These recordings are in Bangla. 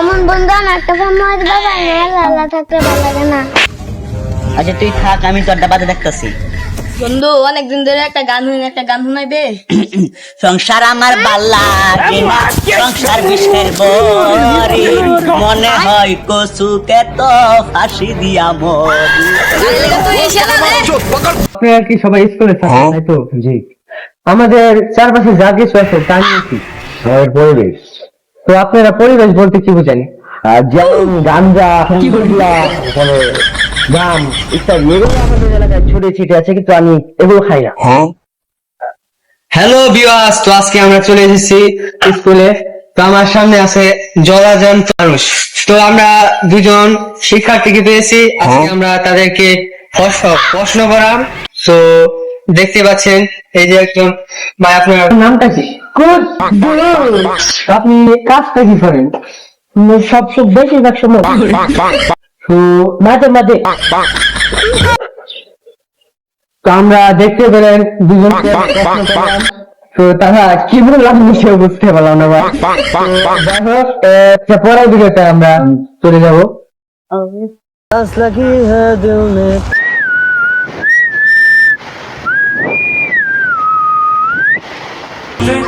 এমন বন্ধু আমার একটা মাছ বাবা আল্লাহ থাকতে ভালো লাগে না। আচ্ছা তুই থাক আমি তোর ডাবাতে দেখতেছি। বন্ধু অনেকদিন ধরে একটা গান শুনি একটা গান শুনাইবে? সংসার আমার বাল্লা সংসার বিষের বরি। মনে হয় কচুকে তো ফাঁসি দিয়া। আপনারা কি সবাই স্কুলে থাকেন? তাই তো? জি। আমাদের চারপাশে যা কিছু আছে তা নিয়ে কি? পরিবেশ। তো আপনারা পরিবেশ বলতে কি বুঝেন? যেমন গাঞ্জা গাম ইত্যাদি এগুলো আমাদের এলাকায় ছড়ে ছিটে আছে কিন্তু আমি এগুলো খাই না। হ্যালো বিওয়াস তো আজকে আমরা চলে এসেছি স্কুলে। তো আমার সামনে আছে জলাজান মানুষ তো আমরা দুজন শিক্ষার্থীকে পেয়েছি। আজকে আমরা তাদেরকে প্রশ্ন প্রশ্ন করাম। তো দেখতে পাচ্ছেন এই যে একজন ভাই আপনার নামটা কি? গুড আপনি কাজটা কি করেন? সব সব বেশিরভাগ সময় তো মাঝে মাঝে তো আমরা দেখতে পেলেন দুজনকে করলাম। তো তারা কি বললাম সেও বুঝতে পারলাম না হোক পরের ভিডিওতে আমরা চলে যাব।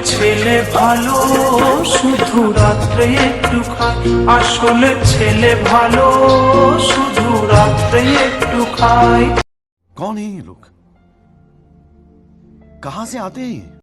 ছেলে ভালো শুধু রাত্রে একটু খায় আসলে ছেলে ভালো শুধু রাত্রে একটু খায় कौन है ये लोग कहां से आते हैं ये